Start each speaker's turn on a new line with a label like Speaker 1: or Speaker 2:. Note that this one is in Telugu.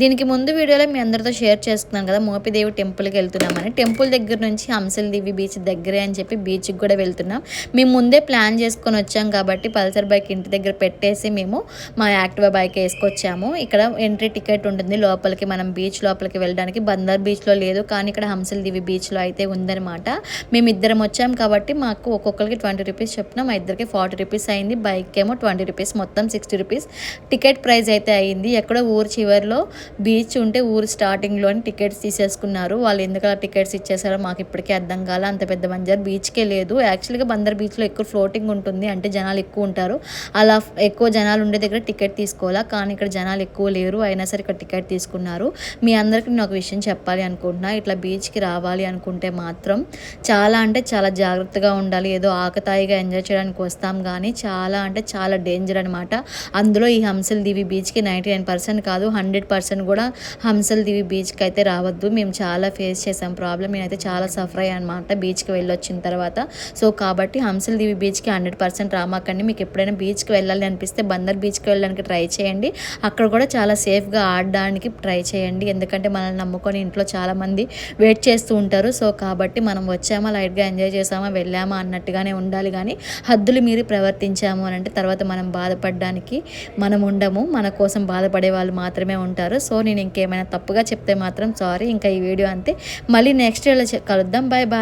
Speaker 1: దీనికి ముందు వీడియోలో మీ అందరితో షేర్ చేస్తున్నాను కదా మోపిదేవి టెంపుల్కి వెళ్తున్నామని. టెంపుల్ దగ్గర నుంచి హంసలదేవి బీచ్ దగ్గరే అని చెప్పి బీచ్కి కూడా వెళ్తున్నాం. మేము ముందే ప్లాన్ చేసుకొని వచ్చాం కాబట్టి పల్సర్ బైక్ ఇంటి దగ్గర పెట్టేసి మేము మా యాక్టివా బైక్ వేసుకొచ్చాము. ఇక్కడ ఎంట్రీ టికెట్ ఉంటుంది. లోపలికి మనం బీచ్ లోపలికి వెళ్ళడానికి బందర్ బీచ్లో లేదు కానీ ఇక్కడ హంసలదేవి బీచ్లో అయితే ఉందన్నమాట. మేము ఇద్దరం వచ్చాం కాబట్టి మాకు ఒక్కొక్కరికి ట్వంటీ రూపీస్ చెప్పిన మా ఇద్దరికి ఫార్టీ రూపీస్ అయింది. బైక్ ఏమో ట్వంటీ రూపీస్ మొత్తం సిక్స్టీ రూపీస్. టికెట్ ప్రైస్ అయితే అయింది. ఎక్కడో ఊరు చివరిలో బీచ్ ఉంటే ఊరు స్టార్టింగ్లోనే టికెట్స్ తీసేసుకున్నారు. వాళ్ళు ఎందుకు అలా టికెట్స్ ఇచ్చేసారో మాకు ఇప్పటికే అర్థం కాల అంత పెద్ద బంజార్ బీచ్కే లేదు. యాక్చువల్గా బందర్ బీచ్లో ఎక్కువ ఫ్లోటింగ్ ఉంటుంది అంటే జనాలు ఎక్కువ ఉంటారు. అలా ఎక్కువ జనాలు ఉండే దగ్గర టికెట్ తీసుకోవాలా? కానీ ఇక్కడ జనాలు ఎక్కువ లేరు అయినా సరే ఇక్కడ టికెట్ తీసుకున్నారు. మీ అందరికీ నేను ఒక విషయం చెప్పాలి అనుకుంటున్నా. ఇట్లా బీచ్కి రావాలి అనుకుంటే మాత్రం చాలా అంటే చాలా జాగ్రత్తగా ఉండాలి. ఏదో ఆకతాయిగా ఎంజాయ్ చేయడానికి వస్తాం కానీ చాలా అంటే చాలా డేంజర్ అనమాట అందులో ఈ హంసలు దివి బీచ్కి నైంటీ నైన్ పర్సెంట్ కాదు హండ్రెడ్ పర్సెంట్ కూడా హంసల్ దివి బీచ్కి అయితే రావద్దు. మేము చాలా ఫేస్ చేసాం ప్రాబ్లం. నేనైతే చాలా సఫర్ అయ్యా అనమాట బీచ్కి వెళ్ళొచ్చిన తర్వాత. సో కాబట్టి హంసల్ దివి బీచ్కి హండ్రెడ్ పర్సెంట్ రామాకండి. మీకు ఎప్పుడైనా బీచ్కి వెళ్ళాలి అనిపిస్తే బందర్ బీచ్కి వెళ్ళడానికి ట్రై చేయండి. అక్కడ కూడా చాలా సేఫ్గా ఆడడానికి ట్రై చేయండి. ఎందుకంటే మనల్ని నమ్ముకొని ఇంట్లో చాలామంది వెయిట్ చేస్తూ ఉంటారు. సో కాబట్టి మనం వచ్చామా లైట్గా ఎంజాయ్ చేసామా వెళ్ళామా అన్నట్టుగానే ఉండాలి. కానీ హద్దులు మీరు ప్రవర్తించాము అని అంటే తర్వాత మనం బాధపడడానికి మనం ఉండము. మన కోసం బాధపడే వాళ్ళు మాత్రమే ఉంటారు. సో నేను ఇంకేమైనా తప్పుగా చెప్తే మాత్రం సారీ ఇంకా ఈ వీడియో అంతే. మళ్ళీ నెక్స్ట్ కలుద్దాం. Bye bye